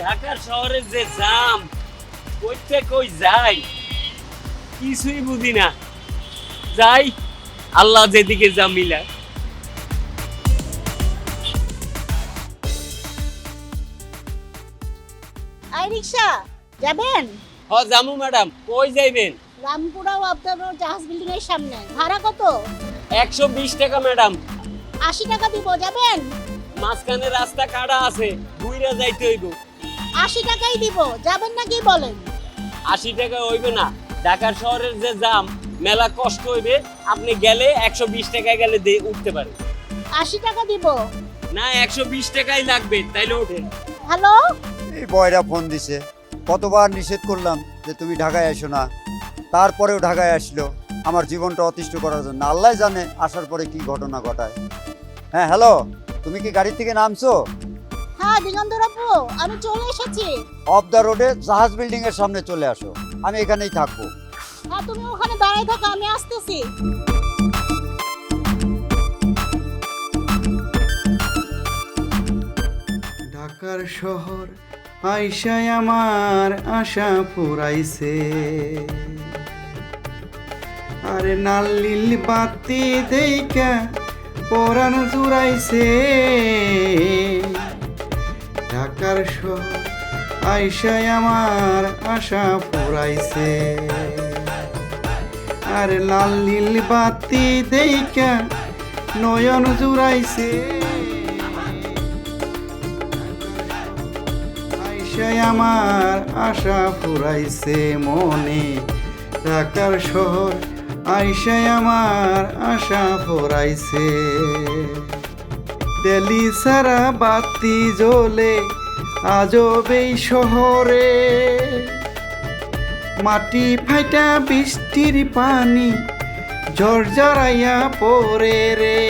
ঢাকা শহরের যে জাম কইতে কই যাই? কিছুই বুঝি না। যাই আল্লাহ যেদিকে যা মিলায় আই রিক্সা যাবেন? হ জামু ম্যাডাম কই যাইবেন? রামপুরা ওয়াবদার জাহাজ বিল্ডিং এর সামনে। ভাড়া কত? একশো বিশ টাকা ম্যাডাম। আশি টাকা দিব যাবেন? মাঝখানে রাস্তা কাটা আছে ঘুরে যাইতে হইব। আশি টাকাই দিব যাবেন না কি বলেন? আশি টাকা হইবে না ঢাকা শহরের যে জাম মেলা কষ্ট হইবে আপনি গেলে একশো বিশ টাকায় গেলে দিয়ে উঠতে পারে। আশি টাকা দিব? না একশো বিশ টাকাই লাগবে তাইলে ওঠেন। হ্যালো? এই বয়রা ফোন দিছে কতবার নিষেধ করলাম যে তুমি ঢাকায় এসো না। তারপরেও ঢাকায় আসলো আমার জীবনটা অতিষ্ঠ করার জন্য। আল্লাহ জানে আসার পরে কি ঘটনা ঘটায়। হ্যাঁ হ্যালো তুমি কি গাড়ি থেকে নামছো? হ্যাঁ দিগন্তর আপু আমি চলে এসেছি। অফ দ্য রোডে জাহাজ বিল্ডিং এর সামনে চলে আসো। আমি এখানেই থাকব। হ্যাঁ তুমি ওখানে দাঁড়িয়ে থাকো আমি আসতেছি। ঢাকার শহর আইসায় আমার আশা পুরাইছে আরে নাল্লিল বাতি দেইকা পরাণ জুড়াইছে। ঢাকার শহর আমার আশা পুরাইছে। আরে লাল নীল বাতি দেইকা নয়ন জুড়াইছে। আইসায় আমার আশা ফুরাইছে মনে ঢাকার শহর, আইসায় আমার আশা ফুরাইছে দেলি সারা বাতি জ্বলে আজব এই শহরে। মাটি ফাইটা বৃষ্টির পানি ঝরঝরাইয়া পরে রে।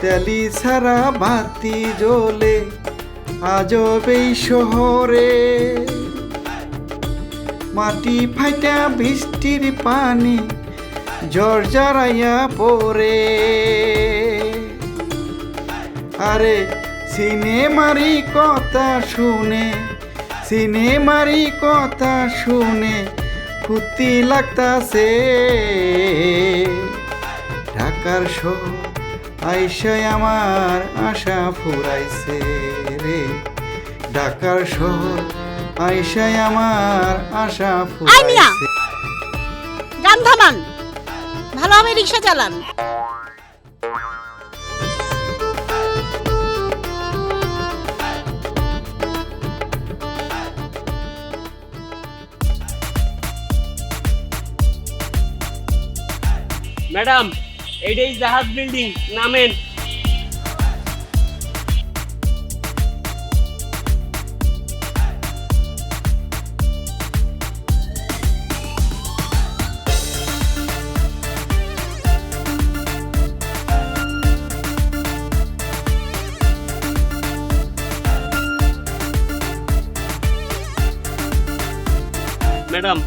তেলি সারা বাতি জ্বলে আজব এই শহরে। মাটি ফাইটা বৃষ্টির পানি ঝরঝরাইয়া পরে আরে সিনেমারি কথা শুনে সিনেমারি কথা শুনে ফুতি লাগতাছে। ঢাকার শো আইসায় আমার আশা ফুরাইছে রে। ঢাকার শহর আইসায় আমার আশা! ফুরাইছে। গান থামান। ভালোভাবে রিক্সা চালান। ম্যাডাম এইটাই জাহাজ বিল্ডিং নামেন। ম্যাডাম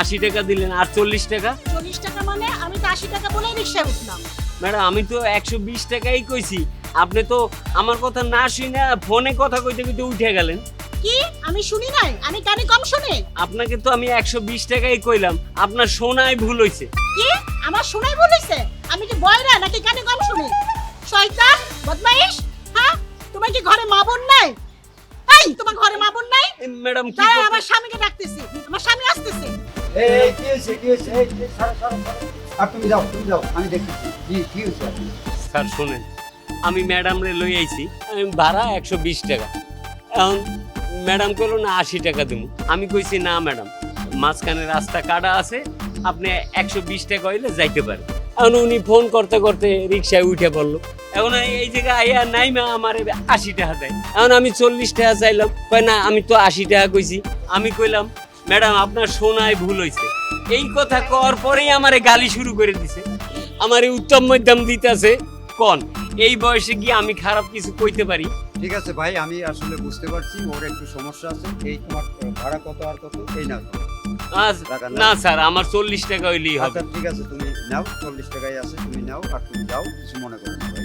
আশি টাকা দিলেন আর চল্লিশ টাকা। চল্লিশ টাকা মানে আমি তো আশি টাকা বলে রিক্সায় উঠলাম। ম্যাডাম আমি তো একশো বিশ টাকাই কইছি। আপনি তো আমার কথা না শুনে ফোনে কথা কইতে কইতে উঠে গেলেন। কি? আমি শুনি নাই? আমি কানে কম শুনি? আপনাকে তো আমি একশো বিশ টাকাই কইলাম। আপনার শোনায় ভুল হয়েছে কি? আমার শোনাই বলেছে আমি কি বয়রা নাকি কানে কম শুনি? শয়তান বদমাইশ? হ্যাঁ? তোমার কি ঘরে মা বোন নাই? এই তোমার ঘরে মা বোন নাই? ম্যাডাম কি আমার স্বামীকে ডাকতেছি। আমার স্বামী আসতেছে। স্যার আমি লই আইছি ভাড়া একশো বিশ টাকা। এখন ম্যাডাম না, আশি টাকা আমি কইছি, না, ম্যাডাম, মাঝখানে রাস্তা কাটা আছে, আপনি একশো বিশ টাকা হইলে যাইতে পারেন। এখন উনি ফোন করতে করতে রিক্সায় উঠে পড়ল। এখন এই জায়গায় আইয়া নাই মা আমার আশি টাকা দেয়। এখন আমি চল্লিশ টাকা চাইলাম। না, আমি তো আশি টাকা কইছি। আমি কইলাম ম্যাডাম আপনার শোনায় ভুল হয়েছে এই কথা কর পরেই আমারে গালি শুরু করে দিছে। আমারে উত্তম মধ্যম দিতেছে। কন এই বয়সে গিয়ে আমি খারাপ কিছু কইতে পারি? ঠিক আছে ভাই আমি আসলে বুঝতে পারছি ওর একটু সমস্যা আছে। এই তোমার ভাড়া কত আর কত? এই নাও। আজ না স্যার আমার চল্লিশ টাকা হইলেই হবে। আচ্ছা ঠিক আছে তুমি নাও চল্লিশ টাকাই আছে তুমি নাও আর তুমি যাও কিছু মনে করো না ভাই।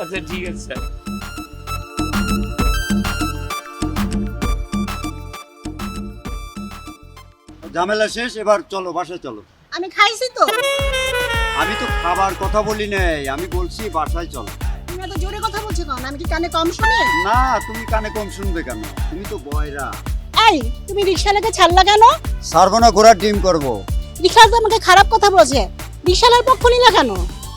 আচ্ছা ঠিক আছে স্যার। ঝামেলা শেষ এবার চলো বাসায় চলো। আমি খাইছি তো। আমি তো খাবার কথা বলি নাই আমি বলছি বাসায় চলো। তুমি এত জোরে কথা বলছো কেন? আমি কি কানে কম শুনি? না তুমি কানে কম শুনবে কেন? তুমি তো বয়রা। এই তুমি রিক্সালাকে ছাড়লা কেন? সারবো না ঘোড়ার ডিম করব। রিক্সালা তো আমাকে খারাপ কথা বলছে। রিক্সালার পক্ষ নিলে কেন?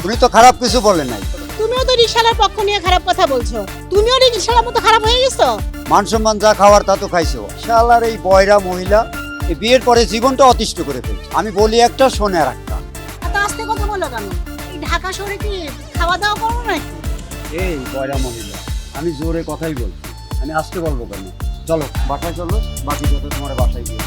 উনি তো খারাপ কিছু বলে নাই। তুমিও তো রিক্সালার পক্ষ নিয়ে খারাপ কথা বলছো। তুমিও রিক্সালার মতো খারাপ হয়ে গেছো? মান সম্মান যা খাওয়ার তা তো খাইছো। শালার এই বয়রা মহিলা বিয়ের পরে জীবনটা অতিষ্ঠ করে ফেলছে। আমি বলি একটা শোনে আর একটা। এত আস্তে কথা বলো কেন? এই ঢাকা শহরে কি খাওয়া দাওয়া করো নাকি? এই বয়রা মহিলা আমি জোরে কথাই বলছি। আমি আসতে বলব কেন? চলো বাসায় চলো বাকি যত তোমার বাসায় গিয়ে।